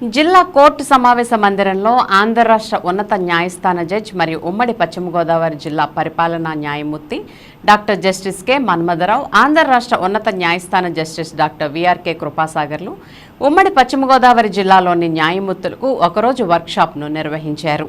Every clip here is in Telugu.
జిల్లా కోర్టు సమావేశ మందిరంలో ఆంధ్ర రాష్ట్ర ఉన్నత న్యాయస్థాన జడ్జ్ మరియు ఉమ్మడి పశ్చిమ గోదావరి జిల్లా పరిపాలనా న్యాయమూర్తి doctor justice K. Manmadharao Andhra రాష్ట్ర ఉన్నత న్యాయస్థాన జస్టిస్ డాక్టర్ విఆర్కే కృపాసాగర్లు ఉమ్మడి పశ్చిమ గోదావరి జిల్లాలోని న్యాయమూర్తులకు ఒకరోజు వర్క్షాప్ను నిర్వహించారు.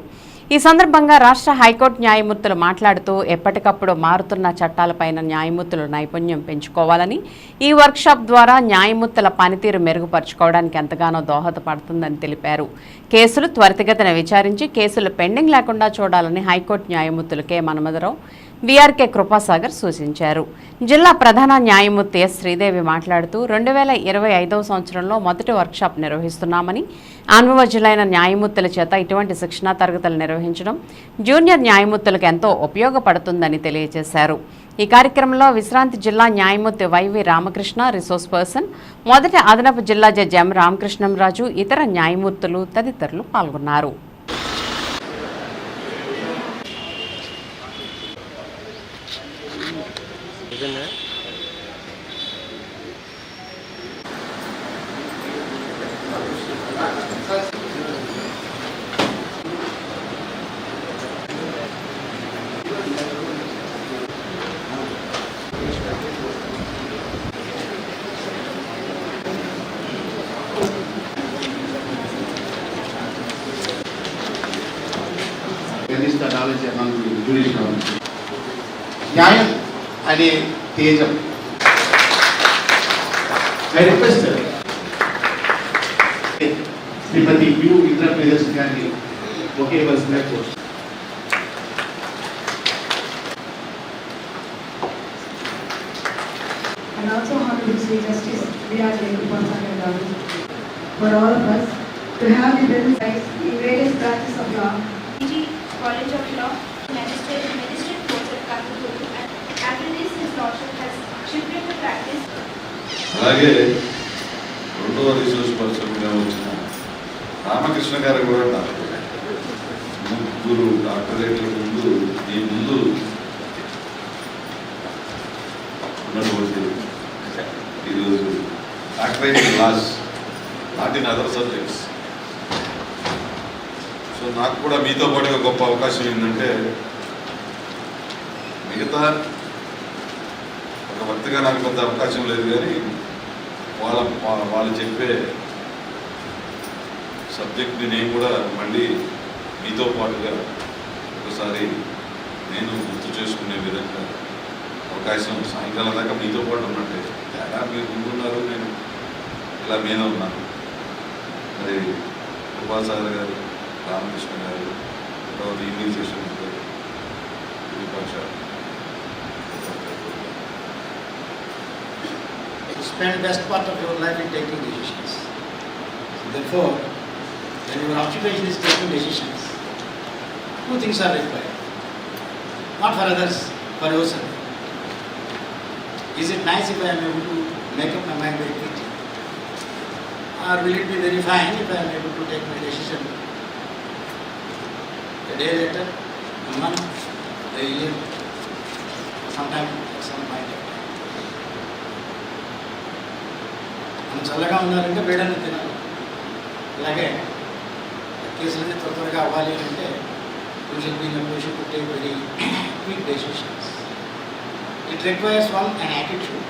ఈ సందర్భంగా రాష్ట్ర హైకోర్టు న్యాయమూర్తులు మాట్లాడుతూ ఎప్పటికప్పుడు మారుతున్న చట్టాలపైన న్యాయమూర్తులు నైపుణ్యం పెంచుకోవాలని ఈ వర్క్షాప్ ద్వారా న్యాయమూర్తుల పనితీరు మెరుగుపరుచుకోవడానికి ఎంతగానో దోహదపడుతుందని తెలిపారు. కేసులు త్వరితగతిన విచారించి కేసులు పెండింగ్ లేకుండా చూడాలని హైకోర్టు న్యాయమూర్తులు కె. మన్మధరావు వీఆర్కే కృపాసాగర్ సూచించారు. జిల్లా ప్రధాన న్యాయమూర్తి ఎస్ శ్రీదేవి మాట్లాడుతూ రెండు వేల ఇరవై ఐదవ సంవత్సరంలో మొదటి వర్క్షాప్ నిర్వహిస్తున్నామని అనుభవజ్ఞులైన న్యాయమూర్తుల చేత ఇటువంటి శిక్షణా తరగతులు నిర్వహించడం జూనియర్ న్యాయమూర్తులకు ఎంతో ఉపయోగపడుతుందని తెలియజేశారు. ఈ కార్యక్రమంలో విశ్రాంతి జిల్లా న్యాయమూర్తి వైవి రామకృష్ణ రిసోర్స్ పర్సన్ మొదటి అదనపు జిల్లా జడ్జి ఎం రామకృష్ణంరాజు ఇతర న్యాయమూర్తులు తదితరులు పాల్గొన్నారు. सीज़न है Yeah, yeah. అనే తేజం I request Srimati U Indra Priyadarshan గారిని ఒకే వలసిందిగా కోరుతున్నాను. and also Honorable Sri Justice V.R. Jayakumar Garu, for all of us to have the benefits అలాగే రెండవ రిసోర్స్ పర్సన్గా వచ్చిన రామకృష్ణ గారు కూడా డాక్టర్. ముగ్గురు డాక్టరేట్ల ముందు ఈ ముందు ఉన్నటువంటి ఈరోజు doctorate class laws not in other subjects. So నాకు కూడా మీతో పాటుగా గొప్ప అవకాశం ఏంటంటే మిగతా కొత్తగా నాకు కొంత అవకాశం లేదు కానీ వాళ్ళ వాళ్ళు చెప్పే సబ్జెక్ట్ని నేను కూడా మళ్ళీ మీతో పాటుగా ఒకసారి నేను గుర్తు చేసుకునే విధంగా అవకాశం సాయంకాలం దాకా మీతో పాటు ఉన్నట్టే తేడా మీరు ముందున్నారు నేను ఇలా మీద ఉన్నాను. మరి కృపాసాగర్ గారు రామకృష్ణ గారు తర్వాత evening spend best part of your life in taking decisions. So therefore, when your occupation is taking decisions, two things are required. Not for others, for yourself. Is it nice if I am able to make up my mind very quickly? Or will it be very fine if I am able to take my decision a day later, a month, a year, sometime some point చల్లగా ఉన్నారంటే వేడని తినాలి అలాగే కేసులన్నీ త్వర త్వరగా అవ్వాలి అంటే you should be you should take very quick decisions it requires one and attitude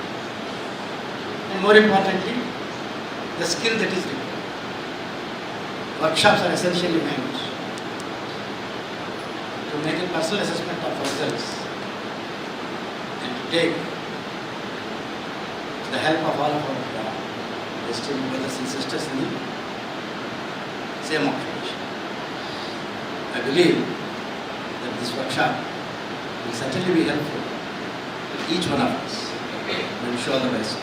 and more importantly the skill that is required workshops are essentially manage to make a personal assessment of results and to take the help of all of our uh, esteemed brothers and sisters in the same occupation. I believe that this workshop will certainly be helpful to each one of us. You all the best.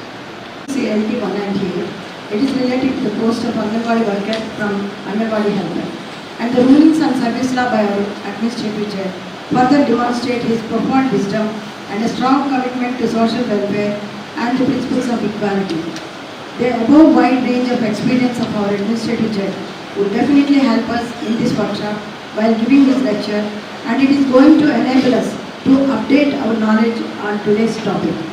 CLT 198. It is related to the post of Anganwadi worker from Anganwadi helper. And the rulings on service law by our administrative judge further demonstrate his profound wisdom and a strong commitment to social welfare and the principles of equality. The above wide range of experience of our administrative judge would definitely help us in this workshop while giving this lecture and it is going to enable us to update our knowledge on today's topic.